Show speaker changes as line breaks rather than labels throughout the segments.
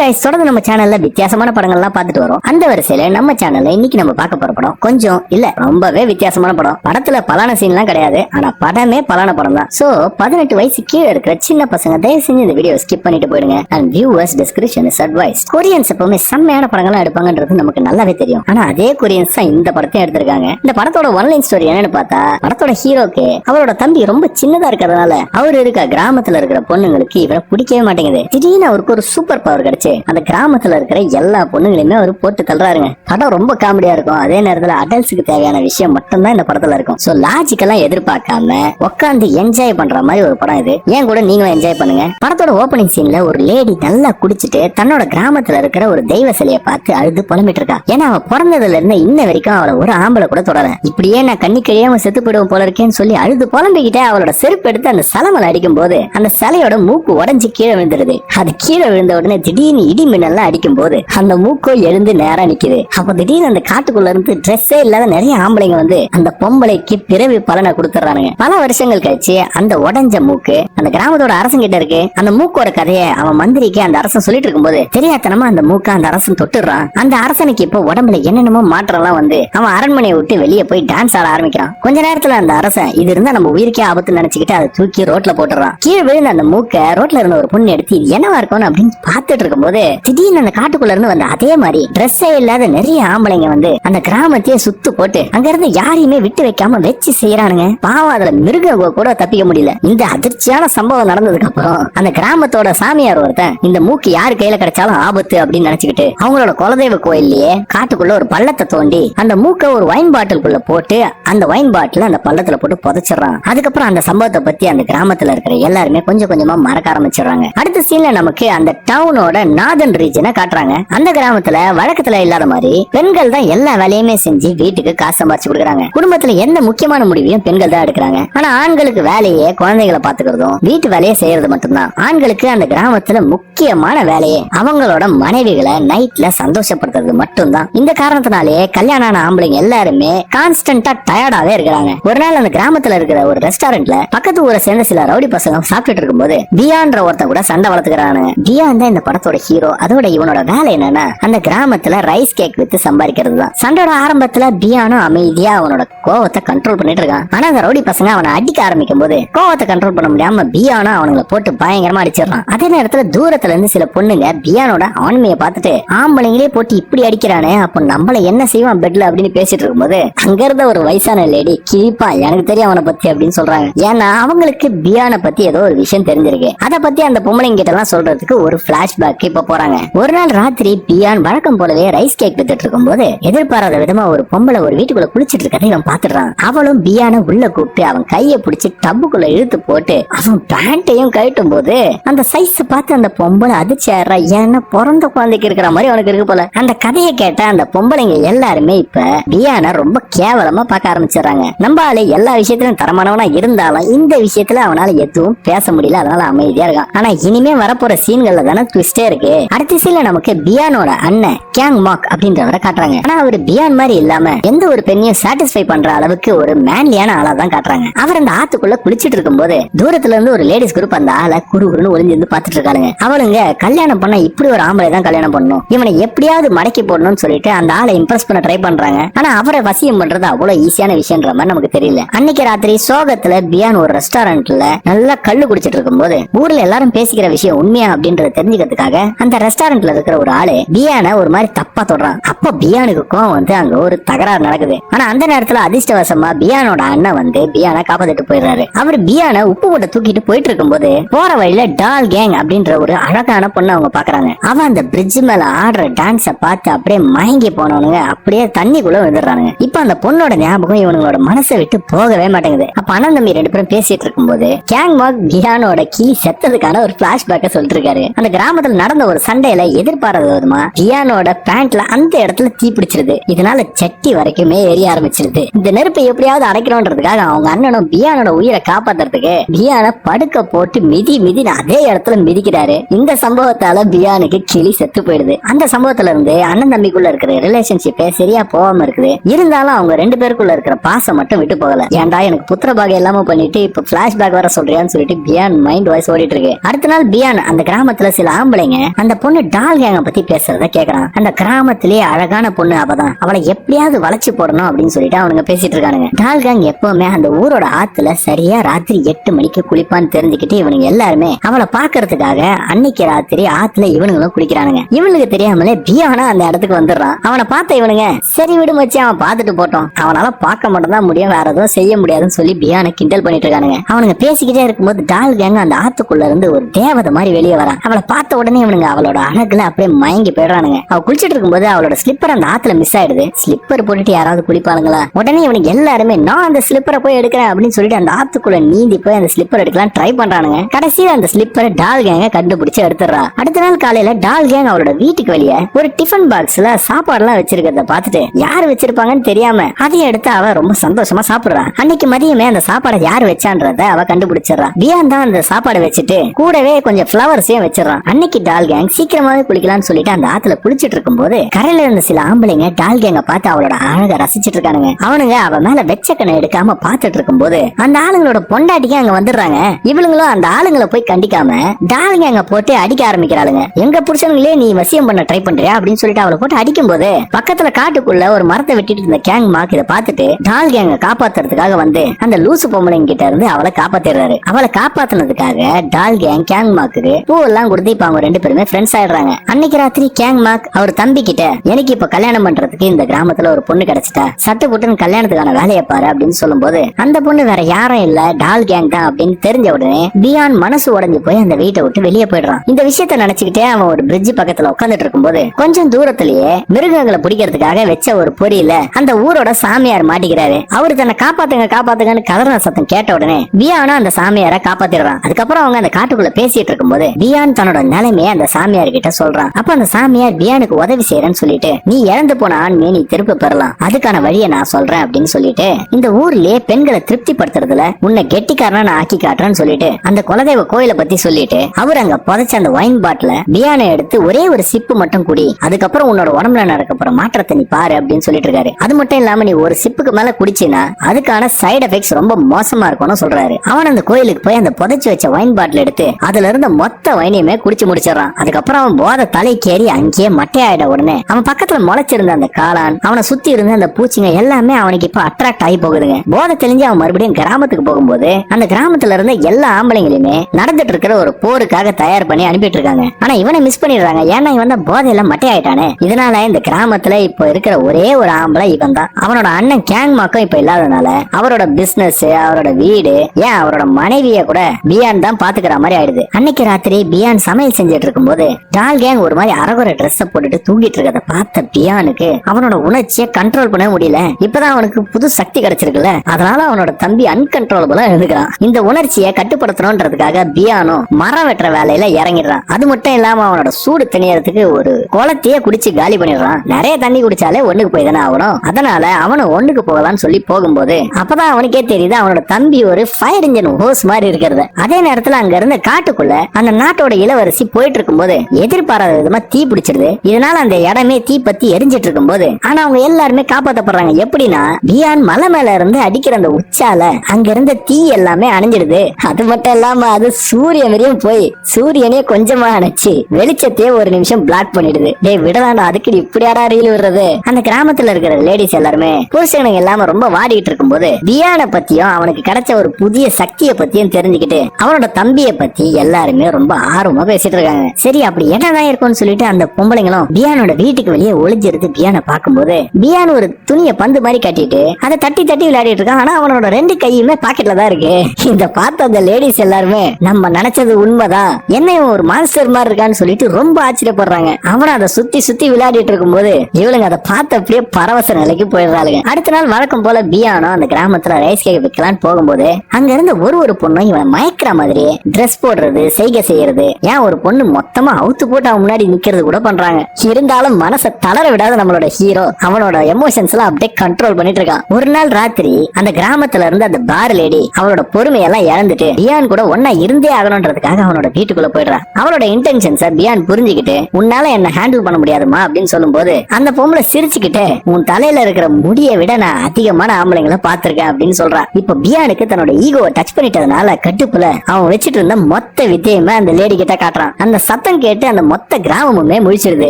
Guys தொடர்ந்து நம்ம சேனல்ல வித்தியாசமான படங்கள்லாம் பார்த்துட்டு வரோம். அந்த வரிசையில நம்ம சேனல்ல இன்னைக்கு நம்ம பார்க்க போற படம் கொஞ்சம் இல்ல ரொம்பவே வித்தியாசமான படம். படத்துல பலான சீன்லாம் கிடையாது ஆனா படமே பலான படம் தான். சோ பதினெட்டு வயசு கீழே இருக்கிற சின்ன பசங்க தயவு செஞ்சு இந்த வீடியோ ஸ்கிப் பண்ணிட்டு போயிடுங்க. And viewers description is advice Koreans எப்பவுமே செம்மையான படங்கள்லாம் எடுப்பாங்கன்றது நமக்கு நல்லாவே தெரியும். ஆனா அதே கொரியன்ஸ் தான் இந்த படத்தையும் எடுத்திருக்காங்க. இந்த படத்தோட ஒன்லைன் ஸ்டோரி என்னன்னு பார்த்தா படத்தோட ஹீரோக்கு அவரோட தம்பி ரொம்ப சின்னதா இருக்கிறதுனால அவர் இருக்க கிராமத்துல இருக்கிற பொண்ணுங்களுக்கு இவரை பிடிக்கவே மாட்டேங்குது. திடீர்னு அவருக்கு ஒரு சூப்பர் பவர் கிடைச்சு அந்த கிராமத்துல இருக்கிற எல்லா பொண்ணுங்களையுமே அவர் போட்டு தள்ளுறாருங்க. படம் ரொம்ப காமெடியா இருக்கும். அதே நேரத்துல அடல்ட்ஸுக்கு தேவையான விஷயம் மட்டும்தான் இந்த படத்துல இருக்கும். சோ லாஜிக்கெல்லாம் எதிர்பார்க்காம உட்காந்து என்ஜாய் பண்ற மாதிரி ஒரு படம் இது. ஏன் கூட நீங்களும் என்ஜாய் பண்ணுங்க. படத்தோட ஓப்பனிங் சீன்ல ஒரு லேடி நல்லா குடிச்சிட்டு தன்னோட கிராமத்துல இருக்கிற ஒரு தெய்வ சிலையை பார்த்து அழுது புலம்பிட்டு இருக்கா. ஏன்னா அவ பிறந்ததுல இருந்து இன்ன வரைக்கும் அவளை ஒரு ஆம்பளை கூட தொடர இப்படியே நான் கண்ணி கழியாம செத்து போயிடுவோம் போல இருக்கேன்னு சொல்லி அழுது புலம்பிக்கிட்டே அவளோட செருப்பு எடுத்து அந்த சலமலை அடிக்கும் போது அந்த சிலையோட மூக்கு உடஞ்சி கீழே விழுந்துருது. அது கீழே விழுந்த உடனே திடீர் திடீர்னு இடி மின்னல்லாம் அடிக்கும் போது அந்த மூக்கோ எழுந்து நேரா நிக்குது. அப்ப திடீர்னு அந்த காட்டுக்குள்ள இருந்து ட்ரெஸ்ஸே இல்லாத நிறைய ஆம்பளைங்க வந்து அந்த பொம்பளைக்கு பிறவி பலனை கொடுத்துறானுங்க. பல வருஷங்கள் கழிச்சு அந்த உடஞ்ச மூக்கு அந்த கிராமத்தோட அரசன் கிட்ட இருக்கு. அந்த மூக்கோட கதையை அவன் மந்திரிக்கு அந்த அரசன் சொல்லிட்டு இருக்கும்போது தெரியாதனமா அந்த மூக்க அந்த அரசன் தொட்டுறான் அந்த அரசனுக்கு இப்போ உடம்புல என்னென்னமோ மாற்றம்லாம் வந்து அவன் அரண்மனையை விட்டு வெளியே போய் டான்ஸ் ஆட ஆரம்பிக்கிறான். கொஞ்ச நேரத்துல அந்த அரசன் இது இருந்தா நம்ம உயிருக்கே ஆபத்து நினைச்சுக்கிட்டு அதை தூக்கி ரோட்ல போட்டுறான் கீழே விழுந்த அந்த மூக்க ரோட்ல இருந்த ஒரு பொண்ணு எடுத்து இது என்னவா இருக்கும் அப்படின்னு பார்த்துட்டு போது திடீர்னு அந்த காட்டுக்குள்ள இருந்து வந்த அதே மாதிரி ட்ரெஸ்ஸே இல்லாத நிறைய ஆம்பளைங்க வந்து அந்த கிராமத்தையே சுத்து போட்டு அங்க இருந்து யாரையுமே விட்டு வைக்காம வச்சு செய்யறானுங்க பாவம் அதுல மிருக கூட தப்பிக்க முடியல. இந்த அதிர்ச்சியான சம்பவம் நடந்ததுக்கு அப்புறம் அந்த கிராமத்தோட சாமியார் ஒருத்தன் இந்த மூக்கு யாரு கையில கிடைச்சாலும் ஆபத்து அப்படின்னு நினைச்சுக்கிட்டு அவங்களோட குலதெய்வ கோயில்லயே காட்டுக்குள்ள ஒரு பள்ளத்தை தோண்டி அந்த மூக்க ஒரு வைன் பாட்டிலுக்குள்ள போட்டு அந்த வைன் பாட்டில அந்த பள்ளத்துல போட்டு புதைச்சிடுறான். அதுக்கப்புறம் அந்த சம்பவத்தை பத்தி அந்த கிராமத்துல இருக்கிற எல்லாருமே கொஞ்சம் கொஞ்சமா மறக்க ஆரம்பிச்சிடுறாங்க. அடுத்த சீன்ல நமக்கு அந்த டவுனோட நாதன் ரீஜனை காட்டுறாங்க. அந்த கிராமத்துல வழக்கத்துல இல்லாத மாதிரி பெண்கள் தான் எல்லா வேலையுமே செஞ்சு வீட்டுக்கு காசு சம்பாரிச்சு கொடுக்குறாங்க. குடும்பத்துல எந்த முக்கியமான முடிவையும் பெண்கள் தான் எடுக்கிறாங்க. ஆனா ஆண்களுக்கு வேலையே குழந்தைகளை பாத்துக்கிறதும் வீட்டு வேலையை செய்யறது மட்டும்தான். ஆண்களுக்கு அந்த கிராமத்துல முக்கியமான வேலையே அவங்களோட மனைவிகளை நைட்ல சந்தோஷப்படுத்துறது மட்டும்தான். இந்த காரணத்தினாலே கல்யாணம் ஆன ஆம்பளைங்க எல்லாருமே கான்ஸ்டன்டா டயர்டாவே இருக்கிறாங்க. ஒரு நாள் அந்த கிராமத்துல இருக்கிற ஒரு ரெஸ்டாரண்ட்ல பக்கத்து ஊரை சேர்ந்த சில ரவுடி பசங்க சாப்பிட்டுட்டு இருக்கும்போது பியான்ற ஒருத்தன் கூட சண்டை வளர்த்துக்கிறானுங்க. பியான் தான் இந்த படத்தோட ஹீரோ அதோட இவனோட வேலை என்னன்னா அந்த கிராமத்துல ரைஸ் கேக் வித்து சம்பாதிக்கிறது தான் சண்டையோட ஆரம்பத்துல பியானும் அமைதியா அவனோட கோவத்தை கண்ட்ரோல் பண்ணிட்டு இருக்கான். ஆனா அந்த ரவுடி பசங்க அவனை அடிக்க ஆரம்பிக்கும் போது கோவத்தை கண்ட்ரோல் பண்ண முடியாம பியானும் அவனுங்களை போட்டு பயங்கரமா அடிச்சிடறான். அதே நேரத்துல தூரத்துல இருந்து சில பொண்ணுங்க பியானோட ஆண்மையை பார்த்துட்டு ஆம்பளைங்களே போட்டு இப்படி அடிக்கிறானே அப்போ நம்மள என்ன செய்வான் பெட்ல அப்படின்னு பேசிட்டு இருக்கும்போது அங்க இருந்த ஒரு வயசான லேடி கிழிப்பா எனக்கு தெரியும் அவனை பத்தி அப்படின்னு சொல்றாங்க. ஏன்னா அவங்களுக்கு பியானை பத்தி ஏதோ ஒரு விஷயம் தெரிஞ்சிருக்கு. அதை பத்தி அந்த பொம்பளைங்க கிட்ட எல்லாம் சொல்றதுக்கு ஒரு பிளாஷ்பேக் இப்ப போறாங்க. ஒரு நாள் ராத்திரி பியான் வழக்கம் போலவே ரைஸ் கேக் வித்துட்டு இருக்கும்போது எதிர்பாராத விதமா ஒரு பொம்பளை ஒரு வீட்டுக்குள்ள குளிச்சிட்டு இருக்கதை இவன் பாத்துடுறான் அவளும் பியானை உள்ள கூப்பிட்டு அவன் கைய பிடிச்சு டப்புக்குள்ள இழுத்து போட்டு அவன் பேண்ட்டையும் கழட்டும் போது அந்த சைஸ் பார்த்து அந்த பொம்பளை அதிர்ச்சி ஆடுறா ஏன்னா பிறந்த குழந்தைக்கு இருக்கிற மாதிரி அவனுக்கு இருக்கு போல. அந்த கதையை கேட்ட அந்த பொம்பளைங்க எல்லாருமே இப்ப பியானை ரொம்ப கேவலமா பார்க்க ஆரம்பிச்சிடுறாங்க. நம்ம ஆளு எல்லா விஷயத்திலும் தரமானவனா இருந்தாலும் இந்த விஷயத்துல அவனால எதுவும் பேச முடியல. அதனால அமைதியா இருக்கான். ஆனா இனிமே வரப்போற சீன்கள்ல தானே ட்விஸ்டே இருக்கு. அடுத்த சீன்ல நமக்கு பியானோட அண்ணன் கேங் மாக் அப்படின்றவரை காட்டுறாங்க. ஆனா அவர் பியான் மாதிரி இல்லாம எந்த ஒரு பெண்ணையும் சாட்டிஸ்ஃபை பண்ற அளவுக்கு ஒரு மேன்லியான ஆளா தான் காட்டுறாங்க. அவர் அந்த ஆத்துக்குள்ள குளிச்சிட்டு இருக்கும்போது தூரத்துல இருந்து ஒரு லேடிஸ் குரூப் அந்த ஆளை குறு ஒளிஞ்சிருந்து பாத்துட்டு இருக்காங்க அவளுங்க கல்யாணம் பண்ண இப்படி ஒரு ஆம்பளை தான் கல்யாணம் பண்ணணும். இவனை எப்படியாவது மடக்கி போடணும்னு சொல்லிட்டு அந்த ஆளை இம்ப்ரெஸ் பண்ண ட்ரை பண்றாங்க. ஆனா அவரை வசியம் பண்றது அவ்வளவு ஈஸியான விஷயம்ன்ற மாதிரி நமக்கு தெரியல. அன்னைக்கு ராத்திரி சோகத்துல பியான் ஒரு ரெஸ்டாரண்ட்ல நல்லா கல்லு குடிச்சிட்டு இருக்கும்போது ஊர்ல எல்லாரும் பேசிக்கிற விஷயம் உண்மையா அப்படின்றத தெரிஞ்சுக்கிறதுக்காக அந்த ரெஸ்டாரண்ட்ல இருக்கிற ஒரு ஆளு பியானை ஒரு மாதிரி தப்பா தொடுறான். அப்ப பியானுக்கு கோவம் வந்து அங்க ஒரு தகராறு நடக்குது. ஆனா அந்த நேரத்துல அதிர்ஷ்டவசமா பியானோட அண்ணன் வந்து பியானை காப்பாத்திட்டு போயிடுறாரு. அவர் பியானை உப்பு போட்டு தூக்கிட்டு போயிட்டு இருக்கும்போது போற வழியில டால் கேங் அப்படின்ற ஒரு அழகான பொண்ணு அவங்க பாக்குறாங்க. அவன் அந்த பிரிட்ஜ் மேல ஆடுற டான்ஸ பார்த்து அப்படியே மயங்கி போனவனுங்க அப்படியே தண்ணிக்குள்ள விழுந்துடுறானுங்க. இப்ப அந்த பொண்ணோட ஞாபகம் இவனுங்களோட மனசை விட்டு போகவே மாட்டேங்குது. அப்ப அண்ணன் தம்பி ரெண்டு பேரும் பேசிட்டு இருக்கும்போது கேங் மாக் பியானோட கீ செத்ததுக்கான ஒரு பிளாஷ்பேக்க சொல்லிட்டு இருக்காரு. அந்த கிராமத்துல நட நடந்த ஒரு சண்டையில எதிர்பாராத விதமா பியானோட பேண்ட்ல அந்த இடத்துல தீ பிடிச்சிருது. இதனால சட்டி வரைக்குமே எரிய ஆரம்பிச்சிருது. இந்த நெருப்பை எப்படியாவது அடைக்கணும்ன்றதுக்காக அவங்க அண்ணனும் பியானோட உயிரை காப்பாத்துறதுக்கு பியானை படுக்க போட்டு மிதி மிதி அதே இடத்துல மிதிக்கிறாரு. இந்த சம்பவத்தால பியானுக்கு கிளி செத்து போயிடுது. அந்த சம்பவத்துல இருந்து அண்ணன் தம்பிக்குள்ள இருக்கிற ரிலேஷன்ஷிப்பே சரியா போகாம இருக்குது. இருந்தாலும் அவங்க ரெண்டு பேருக்குள்ள இருக்கிற பாசம் மட்டும் விட்டு போகல. ஏன்டா எனக்கு புத்திர பாகம் இல்லாம பண்ணிட்டு இப்ப பிளாஷ்பேக் வர சொல்றியான்னு சொல்லிட்டு பியான் மைண்ட் வாய்ஸ் ஓடிட்டு இருக்கு. அடுத்த நாள் பியான் அந்த கிராமத்துல சில ஆம்பளைங்க அந்த பொண்ணு டால் கேங்க பத்தி பேசுறத கேக்குறான். அந்த கிராமத்திலேயே அழகான பொண்ணு அவதான். அவளை எப்படியாவது வளைச்சு போடணும் அப்படின்னு சொல்லிட்டு அவனுங்க பேசிட்டு இருக்கானுங்க. டால் கேங் எப்பவுமே அந்த ஊரோட ஆத்துல சரியா ராத்திரி எட்டு மணிக்கு குளிப்பான்னு தெரிஞ்சுக்கிட்டு இவனுங்க எல்லாருமே அவளை பாக்குறதுக்காக அன்னைக்கு ராத்திரி ஆத்துல இவனுங்களும் குளிக்கிறானுங்க. இவனுக்கு தெரியாமலே பியானா அந்த இடத்துக்கு வந்துடுறான். அவனை பார்த்த இவனுங்க சரி விடு மச்சி அவன் பார்த்துட்டு போட்டோம் அவனால பார்க்க மட்டும் தான் முடியும் வேற எதுவும் செய்ய முடியாதுன்னு சொல்லி பியானை கிண்டல் பண்ணிட்டு இருக்கானுங்க. அவனுங்க பேசிக்கிட்டே இருக்கும்போது டால் கேங் அந்த ஆத்துக்குள்ள இருந்து ஒரு தேவதை மாதிரி வெளியே வரான். அவளை பார்த்த உடனே இவனுங்க அவளோட அழகுல அப்படியே மயங்கி போயிடுறானுங்க. அவ குளிச்சிட்டு இருக்கும்போது அவளோட ஸ்லிப்பர் அந்த ஆத்துல மிஸ் ஆயிடுது. ஸ்லிப்பர் போட்டுட்டு யாராவது குளிப்பாளுங்களா உடனே இவனுக்கு எல்லாருமே நான் அந்த ஸ்லிப்பரை போய் எடுக்கிறேன் அப்படின்னு சொல்லிட்டு அந்த ஆத்துக்குள்ள நீந்தி போய் அந்த ஸ்லிப்பர் எடுக்கலாம் ட்ரை பண்றானுங்க. கடைசியில அந்த ஸ்லிப்பரை டால் கேங்க கண்டுபிடிச்சு எடுத்துடுறா. அடுத்த நாள் காலையில டால் கேங் அவளோட வீட்டுக்கு வெளியே ஒரு டிஃபன் பாக்ஸ்ல சாப்பாடு எல்லாம் வச்சிருக்கிறத பாத்துட்டு யார் வச்சிருப்பாங்கன்னு தெரியாம அதையும் எடுத்து அவ ரொம்ப சந்தோஷமா சாப்பிடுறான் அன்னைக்கு மதியமே அந்த சாப்பாடை யார் வச்சான்றத அவ கண்டுபிடிச்சிடறான் வியான் தான் அந்த சாப்பாடு வச்சுட்டு கூடவே கொஞ்சம் பிளவர்ஸையும் வச்சிடறான் அன்னைக்கு டால் கேங் சீக்கிரமாவே குளிக்கலாம்னு சொல்லிட்டு அந்த ஆத்துல குளிச்சிட்டு இருக்கும்போது கரையில இருந்த சில ஆம்பளைங்க டால் கேங்க பார்த்து அவளோட அழக ரசிச்சிட்டு இருக்கானுங்க. அவனுங்க அவ மேல வெச்சக்கனை எடுக்காம பார்த்துட்டு இருக்கும்போது அந்த ஆளுங்களோட பொண்டாட்டிக்கு அங்க வந்துடுறாங்க. இவளுங்களும் அந்த ஆளுங்களை போய் கண்டிக்காம டால் கேங்க போட்டு அடிக்க ஆரம்பிக்கிறாளுங்க. எங்க புருஷனுங்களே நீ வசியம் பண்ண ட்ரை பண்றியா அப்படின்னு சொல்லிட்டு அவளை போட்டு அடிக்கும் போது பக்கத்துல காட்டுக்குள்ள ஒரு மரத்தை வெட்டிட்டு இருந்த கேங் மாக்கு இதை பார்த்துட்டு டால் கேங்க காப்பாத்துறதுக்காக வந்து அந்த லூசு பொம்பளைங்க கிட்ட இருந்து அவளை காப்பாத்திடுறாரு. அவளை காப்பாத்துனதுக்காக டால் கேங் கேங் மாக்கு பூ எல்லாம் கொடுத்து இப்ப அவங்க ரெண்டு பேருமே ஃப்ரெண்ட்ஸ் ஆயிடுறாங்க. அன்னைக்கு ராத்திரி கேங் மார்க் அவர் தம்பி கிட்ட எனக்கு இப்ப கல்யாணம் பண்றதுக்கு இந்த கிராமத்துல ஒரு பொண்ணு கிடைச்சிட்டா சட்டு புட்டுன்னு கல்யாணத்துக்கான வேலையை பாரு அப்படின்னு சொல்லும்போது அந்த பொண்ணு வேற யாரும் இல்ல டால் கேங் தான் அப்படின்னு தெரிஞ்ச உடனே பியான் மனசு உடைஞ்சு போய் அந்த வீட்டை விட்டு வெளியே போயிடுறான். இந்த விஷயத்த நினைச்சுக்கிட்டே அவன் ஒரு பிரிட்ஜ் பக்கத்துல உட்காந்துட்டு இருக்கும்போது கொஞ்சம் தூரத்திலேயே மிருகங்களை பிடிக்கிறதுக்காக வச்ச ஒரு பொறியில அந்த ஊரோட சாமியார் மாட்டிக்கிறாரு. அவரு தன்னை காப்பாத்துங்க காப்பாத்துங்கன்னு கதற சத்தம் கேட்ட உடனே பியானும் அந்த சாமியாரை காப்பாத்திடுறான். அதுக்கப்புறம் அவங்க அந்த காட்டுக்குள்ள பேசிட்டு இருக்கும்போது பியான் தன்னோட நிலைமைய அந்த சாமியார் கிட்ட சொல்றான். அப்ப அந்த சாமியார் பியானுக்கு உதவி செய்யறேன்னு சொல்லிட்டு நீ இறந்து போன ஆண்மையை நீ திருப்ப பெறலாம். அதுக்கான வழியை நான் சொல்றேன் அப்படின்னு சொல்லிட்டு இந்த ஊர்லயே பெண்களை திருப்தி படுத்துறதுல உன்னை கெட்டிக்காரனா நான் ஆக்கி காட்டுறேன்னு சொல்லிட்டு அந்த குலதெய்வ கோயிலை பத்தி சொல்லிட்டு அவர் அங்க புதைச்ச அந்த ஒயின் பாட்டில பியானை எடுத்து ஒரே ஒரு சிப்பு மட்டும் குடி அதுக்கப்புறம் உன்னோட உடம்புல நடக்க போற மாற்றத்தை நீ பாரு அப்படின்னு சொல்லிட்டு இருக்காரு. அது மட்டும் இல்லாம நீ ஒரு சிப்புக்கு மேல குடிச்சினா அதுக்கான சைடு எஃபெக்ட்ஸ் ரொம்ப மோசமா இருக்கும்னு சொல்றாரு. அவன் அந்த கோயிலுக்கு போய் அந்த புதைச்சு வச்ச ஒயின் பாட்டில் எடுத்து அதுல இருந்த மொத்த வைனையுமே குடிச்சு முடிச்சிடறான். அதுக்கப்புறம் அவன் போத தலைக்கேறி அங்கேயே மட்டையாயிட உடனே அவன் பக்கத்துல முளைச்சிருந்த அந்த காளான் அவனை சுத்தி இருந்த அந்த பூச்சிங்க எல்லாமே அவனுக்கு இப்ப அட்ராக்ட் ஆகி போகுதுங்க. போதை தெளிஞ்சு அவன் மறுபடியும் கிராமத்துக்கு போகும்போது அந்த கிராமத்துல இருந்த எல்லா ஆம்பளைங்களையுமே நடந்துட்டு இருக்கிற ஒரு போருக்காக தயார் பண்ணி அனுப்பிட்டு இருக்காங்க. ஆனா இவனை மிஸ் பண்ணிடுறாங்க. ஏன்னா இவன் தான் போதையில மட்டையாயிட்டானே. இதனால இந்த கிராமத்துல இப்ப இருக்கிற ஒரே ஒரு ஆம்பளை இவன் தான். அவனோட அண்ணன் கேங் மாக்கம் இப்ப இல்லாதனால அவரோட பிசினஸ் அவரோட வீடு ஏன் அவரோட மனைவிய கூட பியான் தான் பாத்துக்கிற மாதிரி ஆயிடுது. அன்னைக்கு ராத்திரி பியான் சமையல் செஞ்சுட்டு இருக்கும்போது டால் கேங் ஒரு மாதிரி அரகுற ட்ரெஸ் போட்டுட்டு தூங்கிட்டு இருக்கத பார்த்த பியானுக்கு அவனோட உணர்ச்சியை கண்ட்ரோல் பண்ண முடியல. இப்பதான் அவனுக்கு புது சக்தி கிடைச்சிருக்குல்ல. அதனால அவனோட தம்பி அன்கன்ட்ரோலபிளா எழுதுகிறான் இந்த உணர்ச்சியை கட்டுப்படுத்தணும்ன்றதுக்காக பியானோ மரம் வெட்டுற வேலையில இறங்கிடுறான். அது மட்டும் இல்லாம அவனோட சூடு திணியறதுக்கு ஒரு குளத்தையே குடிச்சு காலி பண்ணிடுறான். நிறைய தண்ணி குடிச்சாலே ஒண்ணுக்கு போய் தானே ஆகணும். அதனால அவனும் ஒண்ணுக்கு போகலாம்னு சொல்லி போகும்போது அப்பதான் அவனுக்கே தெரியுது அவனோட தம்பி ஒரு ஃபயர் இன்ஜின் ஹோஸ் மாதிரி இருக்கிறது. அதே நேரத்துல அங்க இருந்த காட்டுக்குள்ள அந்த நாட்டோட இளவரசி போயிட்டு இருக்கும்போது எதிர்பாராத விதமா தீ பிடிச்சிருது. இதனால அந்த இடமே தீ பத்தி எரிஞ்சிட்டு இருக்கும்போது ஆனா அவங்க எல்லாருமே காப்பாத்தப்படுறாங்க. எப்படின்னா பியான் மலை மேல இருந்து அடிக்கிற அந்த உச்சால அங்க இருந்த தீ எல்லாமே அணைஞ்சிடுது. அது மட்டும் இல்லாம அது சூரியன் வரையும் போய் சூரியனே கொஞ்சமா அணைச்சு வெளிச்சத்தையே ஒரு நிமிஷம் பிளாக் பண்ணிடுது. டேய் விடலாண்டா அதுக்கு இப்படி யாரா ரீல் விடுறது? அந்த கிராமத்துல இருக்கிற லேடிஸ் எல்லாருமே புருஷனுங்க எல்லாம ரொம்ப வாடிட்டு இருக்கும்போது பியான பத்தியும் அவனுக்கு கிடைச்ச ஒரு புதிய சக்தியை பத்தியும் தெரிஞ்சுக்கிட்டு அவனோட தம்பிய பத்தி எல்லாருமே ரொம்ப ஆர்வமா பேசிட்டு இருக்காங்க. சரி அப்படி என்னதான் இருக்கும்னு சொல்லிட்டு அந்த பொம்பளைங்களும் பியானோட வீட்டுக்கு வெளியே ஒளிஞ்சிருந்து பியானை பார்க்கும்போது. பியான் ஒரு துணியை பந்து மாதிரி கட்டிட்டு அதை தட்டி தட்டி விளையாடிட்டு இருக்கான். ஆனா அவனோட ரெண்டு கையுமே பாக்கெட்ல தான் இருக்கு. இந்த பார்த்த அந்த லேடிஸ் எல்லாருமே நம்ம நினைச்சது உண்மைதான். என்ன இவன் ஒரு மான்ஸ்டர் மாதிரி இருக்கான்னு சொல்லிட்டு ரொம்ப ஆச்சரியப்படுறாங்க. அவனும் அதை சுத்தி சுத்தி விளையாடிட்டு இருக்கும்போது இவளுங்க அதை பார்த்து அப்படியே பரவச நிலைக்கு போயிடுறாளுங்க. அடுத்த நாள் வழக்கம் போல பியானோ அந்த கிராமத்துல ரைஸ் கேக் வைக்கலான்னு போகும்போது அங்க இருந்த ஒரு ஒரு பொண்ணும் இவன் மயக்கிற மாதிரி ட்ரெஸ் போடுறது செய்கை செய்யறது. ஏன் ஒரு பொண்ணு மொத்தமா அவுத்து போட்டு அவன் முன்னாடி நிக்கிறது கூட பண்றாங்க. இருந்தாலும் மனசை தளர விடாத நம்மளோட ஹீரோ அவனோட எமோஷன்ஸ் எல்லாம் அப்படியே கண்ட்ரோல் பண்ணிட்டு இருக்கான். ஒரு நாள் ராத்திரி அந்த கிராமத்துல இருந்து அந்த பார் லேடி அவனோட பொறுமையெல்லாம் இழந்துட்டு பியான் கூட ஒன்னா இருந்தே ஆகணும்ன்றதுக்காக அவனோட வீட்டுக்குள்ள போயிடுறான். அவனோட இன்டென்ஷன்ஸ பியான் புரிஞ்சுக்கிட்டு உன்னால என்ன ஹேண்டில் பண்ண முடியாதுமா அப்படின்னு சொல்லும்போது அந்த பொம்பளை சிரிச்சுக்கிட்டு உன் தலையில இருக்கிற முடியை விட நான் அதிகமான ஆம்பளைங்களை பாத்திருக்கேன் அப்படின்னு சொல்றான் இப்ப பியானுக்கு தன்னோட ஈகோவை டச் பண்ணிட்டதுனால கட்டுப்புல அவன் வச்சிட்டு இருந்த மொத்த வித்தியமே அந்த லேடி கிட்ட காட்டுறான். அந்த சத்தம் கேட்டு அந்த மொத்த கிராமமுமே முழிச்சிருது.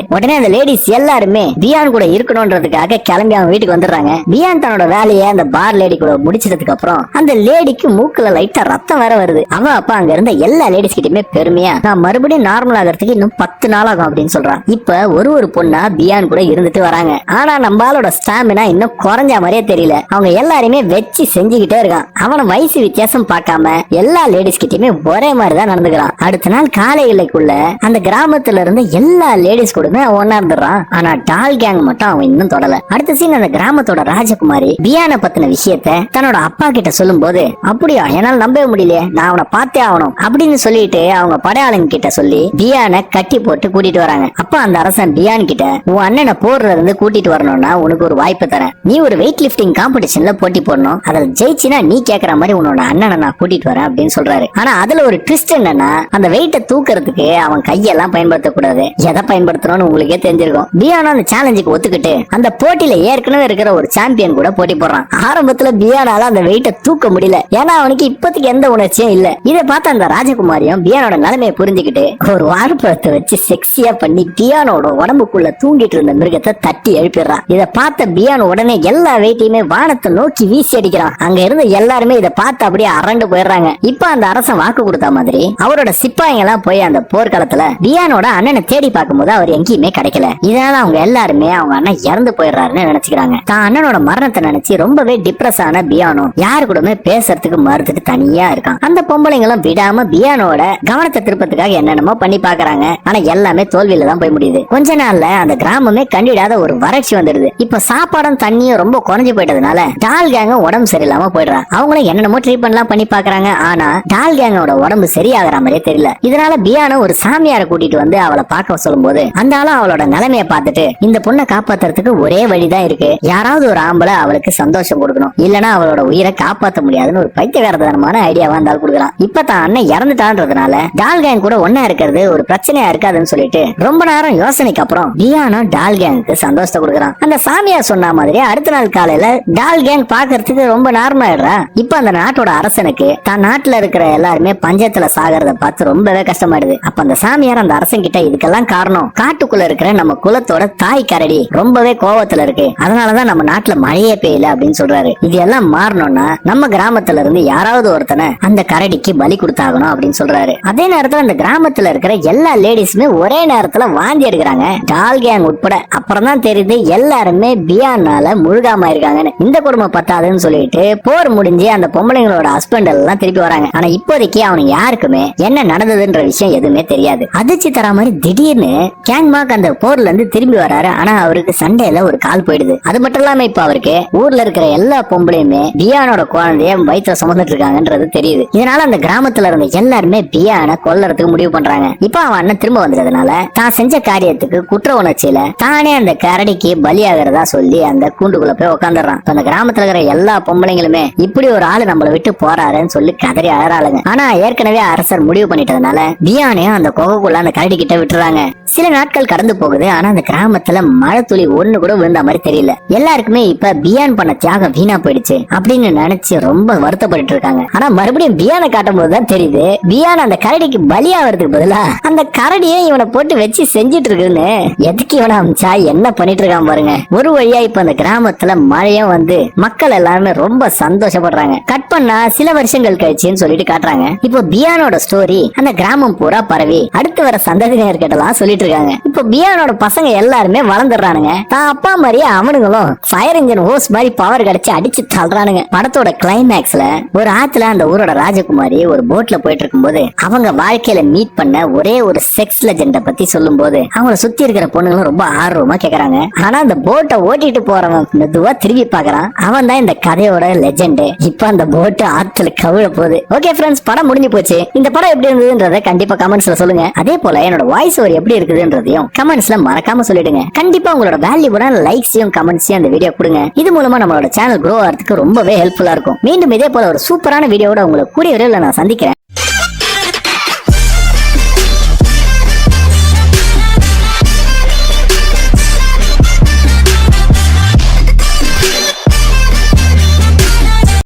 உடனே அந்த லேடிஸ் எல்லாருமே பியான் கூட இருக்கணும்ன்றதுக்காக கிளம்பி அவங்க வீட்டுக்கு வந்துடுறாங்க. பியான் தன்னோட வேலையை அந்த பார் லேடி கூட முடிச்சதுக்கு அப்புறம் அந்த லேடிக்கு மூக்குல லைட்டா ரத்தம் வேற வருது. அவ அப்ப அங்க இருந்த எல்லா லேடிஸ் கிட்டயுமே பெருமையா நான் மறுபடியும் நார்மல் ஆகிறதுக்கு இன்னும் பத்து நாள் ஆகும் அப்படின்னு சொல்றான் இப்ப ஒரு ஒரு பொண்ணா பியான் கூட இருந்துட்டு வராங்க. ஆனா நம்மளோட ஸ்டாமினா இன்னும் குறைஞ்ச மாதிரியே தெரியல. அவங்க எல்லாருமே வச்சு செஞ்சுக்கிட்டே இருக்கான். அவன வயசு வித்தியாசம் பார்க்காம எல்லா லேடிஸ் கிட்டயுமே ஒரே மாதிரிதான் நடந்துக்கிறான். அடுத்த நாள் காலை இல்லைக்குள்ள அந்த கிராமத்துல இருந்த எல்லா லேடிஸ் கூடமே அவன் ஒன்னா இருந்துடுறான் ஆனா டால் கேங் மட்டும் அவன் இன்னும் தொடல. அடுத்த சீன் அந்த கிராமத்தோட ராஜகுமாரி பியான பத்தின விஷயத்த தன்னோட அப்பா கிட்ட சொல்லும் போது அப்படியா என்னால நம்பவே முடியலையே. நான் அவனை பார்த்தே ஆகணும். அப்படின்னு சொல்லிட்டு அவங்க படையாளுங்க கிட்ட சொல்லி பியான கட்டி போட்டு கூட்டிட்டு வராங்க. அப்ப அந்த அரசன் பியான் கிட்ட உன் அண்ணனை போர்ல இருந்து கூட்டிட்டு வரணும்னா உனக்கு ஒரு வாய்ப்பு தரேன். நீ ஒரு வெயிட் லிப்டிங் காம்படிஷன்ல போட்டி போடணும். அதுல ஜெயிச்சினா நீ கேக்குற மாதிரி உன்னோட அண்ணனை நான் கூட்டிட்டு வரேன் அப்படின்னு சொல்றாரு. ஆனா அதுல ஒரு ட்விஸ்ட் என்னன்னா அந்த வெயிட்ட தூக்குறதுக்கு அவன் கையெல்லாம் பயன்படுத்தக்கூடாது. எதை பயன்படுத்தணும்னு உங்களுக்கே தெரிஞ்சிருக்கும். பியானோ அந்த சேலஞ்சுக்கு ஒத்துக்கிட்டு அந்த போட்டியில ஏற்கனவே இருக்கிற ஒரு சாம்பியன் கூட போட்டி போடுறான். ஆரம்பத்துல பியானால அந்த வெயிட்டை தூக்க முடியல. ஏன்னா அவனுக்கு இப்போதைக்கு எந்த உணர்ச்சியும் இல்ல. இதை பார்த்த அந்த ராஜகுமாரியும் பியானோட நிலைமையை புரிஞ்சுக்கிட்டு ஒரு வார்ப்பழத்தை வச்சு செக்ஸியா பண்ணி பியானோட உடம்புக்குள்ள தூங்கிட்டு இருந்த மிருகத்தை தட்டி எழுப்பிடுறான். இதை பார்த்த பியான் உடனே எல்லா வெயிட்டையுமே வானத்தை நோக்கி வீசி அடிக்கிறான். அங்க இருந்த எல்லாருமே இதை பார்த்து அப்படியே அரண்டு போயிடுறாங்க. இப்ப அந்த அரசன் வாக்கு கொடுத்த மாதிரி அவரோட சிப்பாயங்க எல்லாம் போய் அந்த காலத்துல பியானோட அண்ணனை தேடி பார்க்கும்போது அவர் எங்கேயுமே கிடைக்கல. இதனால அவங்க எல்லாருமே அவங்க அண்ணன் இறந்து போயிடுறாருன்னு நினைச்சுக்கிறாங்க. தான் அண்ணனோட மரணத்தை நினைச்சு ரொம்பவே டிப்ரெஸ் ஆன பியானோ யாரு கூடமே பேசுறதுக்கு மறுத்துட்டு தனியா இருக்கான். அந்த பொம்பளைங்களும் விடாம பியானோட கவனத்தை திருப்பத்துக்காக என்னென்னமோ பண்ணி பாக்குறாங்க ஆனா எல்லாமே தோல்வியில தான் போய் முடியுது. கொஞ்ச நாள்ல அந்த கிராமமே கண்டிடாத ஒரு வறட்சி வந்துடுது. இப்ப சாப்பாடும் தண்ணியும் ரொம்ப குறைஞ்சு போயிட்டதுனால டால் கேங்க உடம்பு சரியில்லாம போயிடுறா. அவங்களும் என்னென்னமோ ட்ரீட்மெண்ட் எல்லாம் பண்ணி பாக்குறாங்க ஆனா டால் கேங்கோட உடம்பு சரியாகிற மாதிரியே தெரியல. இதனால பியானோ ஒரு சாமியாரை கூட்டிட்டு வந்து அவளை பார்க்க சொல்லும்போது அந்த ஆளும் அவளோட நிலைமைய பார்த்துட்டு இந்த பொண்ணை காப்பாத்துறதுக்கு ஒரே வழிதான் இருக்கு. யாராவது ஒரு ஆம்பளை அவளுக்கு சந்தோஷம் கொடுக்கணும். இல்லனா அவளோட உயிரை காப்பாத்த முடியாதுன்னு ஒரு பைத்தியகாரத்தனமான ஐடியாவா இருந்தாலும் கொடுக்கலாம். இப்ப தான் அண்ணன் இறந்துட்டான்றதுனால டால் கேங் கூட ஒன்னா இருக்கிறது ஒரு பிரச்சனையா இருக்காதுன்னு சொல்லிட்டு ரொம்ப நேரம் யோசனைக்கு அப்புறம் டியானும் டால் கேங்க்கு சந்தோஷத்தை கொடுக்குறான். அந்த சாமியார் சொன்ன மாதிரி அடுத்த நாள் காலையில டால் கேங் பாக்குறதுக்கு ரொம்ப நார்மல் ஆயிடுறா. இப்ப அந்த நாட்டோட அரசனுக்கு தன் நாட்டுல இருக்கிற எல்லாருமே பஞ்சத்துல சாகிறத பார்த்து ரொம்பவே கஷ்டமாயிடுது. அப்ப அந்த சாமியார் அந்த அரசன் கிட்ட இதுக்கெல்லாம் காரணம். காட்டுக்குள்ள இருக்கிற நம்ம குலத்தோட தாய் கரடி ரொம்பவே கோவத்துல இருக்கு. அதனாலதான் நம்ம நாட்டுல மழையே பெய்யல அப்படின்னு சொல்றாரு. இது எல்லாம் மாறணும்னா நம்ம கிராமத்துல இருந்து யாராவது ஒருத்தனை அந்த கரடிக்கு பலி கொடுத்தாகணும் அப்படின்னு சொல்றாரு. அதே நேரத்துல அந்த கிராமத்துல இருக்கிற எல்லா லேடிஸுமே ஒரே நேரத்துல வாந்தி எடுக்கிறாங்க. டால் கேங் உட்பட அப்புறம் தான் தெரியுது எல்லாருமே பியானால முழுகாம இருக்காங்கன்னு இந்த குடும்பம் பத்தாதுன்னு சொல்லிட்டு போர் முடிஞ்சு அந்த பொம்பளைங்களோட ஹஸ்பண்ட் எல்லாம் திருப்பி வராங்க. ஆனா இப்போதைக்கு அவனுக்கு யாருக்குமே என்ன நடந்ததுன்ற விஷயம் எதுவுமே தெரியாது. அதிர்ச்சி தர மாதிரி திடீர்னு கேங்மாக் அந்த போர்ல இருந்து திரும்பி வராரு. ஆனா அவருக்கு சண்டையில ஒரு கால் போயிடுது. அது மட்டும் இல்லாம இப்ப அவருக்கு ஊர்ல இருக்கிற எல்லா பொம்பளையுமே பியானோட குழந்தைய வயிற்றுல சுமந்துட்டு இருக்காங்கன்றது தெரியுது. இதனால அந்த கிராமத்துல இருந்த எல்லாருமே பியான கொல்லறதுக்கு முடிவு பண்றாங்க. இப்ப அவன் அண்ணன் திரும்ப வந்ததுனால தான் செஞ்ச காரியத்துக்கு குற்ற உணர்ச்சியில தானே அந்த கரடிக்கு பலியாகிறதா சொல்லி அந்த கூண்டுக்குள்ள போய் உட்காந்துறான் அந்த கிராமத்துல இருக்கிற எல்லா பொம்பளைங்களுமே இப்படி ஒரு ஆளு நம்மளை விட்டு போறாருன்னு சொல்லி கதறி அழறாளுங்க. ஆனா ஏற்கனவே அரசர் முடிவு பண்ணிட்டதுனால பியானையும் அந்த போகக்குள்ள அந்த கரடி கிட்ட விட்டுறாங்க. சில நாட்கள் கடந்து போகுது ஆனா அந்த கிராமத்துல மழை துளி ஒண்ணு கூட விழுந்த மாதிரி தெரியல. எல்லாருக்குமே இப்ப பியான் பண்ண தியாகம் வீணா போயிடுச்சு அப்படின்னு நினைச்சு ரொம்ப வருத்தப்பட்டு இருக்காங்க. ஆனா மறுபடியும் பியானை காட்டும் போதுதான் தெரியுது பியான் அந்த கரடிக்கு பலியாகிறதுக்கு பதிலா அந்த கரடியே இவனை போட்டு வச்சு செஞ்சிட்டு இருக்குன்னு எதுக்கு இவனை அமிச்சா? என்ன பண்ணிட்டு இருக்கான் பாருங்க. ஒரு வழியா இப்ப அந்த கிராமத்துல மழையும் வந்து மக்கள் எல்லாருமே ரொம்ப சந்தோஷப்படுறாங்க. கட் பண்ணா சில வருஷங்கள் கழிச்சுன்னு சொல்லிட்டு காட்டுறாங்க. இப்போ பியானோட ஸ்டோரி அந்த கிராமம் பூரா பரவி. அடுத்து வர சந்ததியினர்கிட்டலாம் சொல்லிட்டு இருக்காங்க இப்போ பியானோட பசங்க எல்லாருமே வளர்ந்துடுறானுங்க. தான் அப்பா மாதிரியே அவனுங்களும் ஃபயர் இன்ஜின் ஹோஸ் மாதிரி பவர் கிடைச்சு அடிச்சு தள்ளுறானுங்க. படத்தோட கிளைமேக்ஸ்ல ஒரு ஆத்துல அந்த ஊரோட ராஜகுமாரி ஒரு போட்ல போயிட்டு இருக்கும்போது அவங்க வாழ்க்கையில மீட் பண்ண ஒரே ஒரு செக்ஸ் லெஜெண்ட பத்தி சொல்லும்போது அவங்கள சுத்தி இருக்கிற பொண்ணுங்களும் ரொம்ப ஆர்வமா கேக்குறாங்க. ஆனா அந்த போட்டை ஓட்டிட்டு போறவன் மெதுவா திரும்பி பாக்குறான் அவன் தான் இந்த கதையோட லெஜெண்ட் இப்ப அந்த போட்டு ஆத்துல கவிழ போகுது ஓகே ஃப்ரெண்ட்ஸ் படம் முடிஞ்சு போச்சு. இந்த படம் எப்படி இருந்ததுன்றத கண்டிப்பா கமெண்ட்ஸ்ல சொல்லுங்க. அதே போல என்னோட வாய்ஸ் ஓவர் எப்படி இருக்குதுன்றதையும் கமெண்ட்ஸ்ல மறக்காம சொல்லிடுங்க. கண்டிப்பா உங்களோட வேல்யூபுடான லைக்ஸையும் கமெண்ட்ஸையும் அந்த வீடியோ கொடுங்க. இது மூலமா நம்மளோட சேனல் க்ரோ ஆகிறதுக்கு ரொம்பவே ஹெல்ப்ஃபுல்லா இருக்கும். மீண்டும் இதே போல ஒரு சூப்பரான வீடியோட உங்களை கூடிய விரைவில் நான் சந்திக்கிறேன்.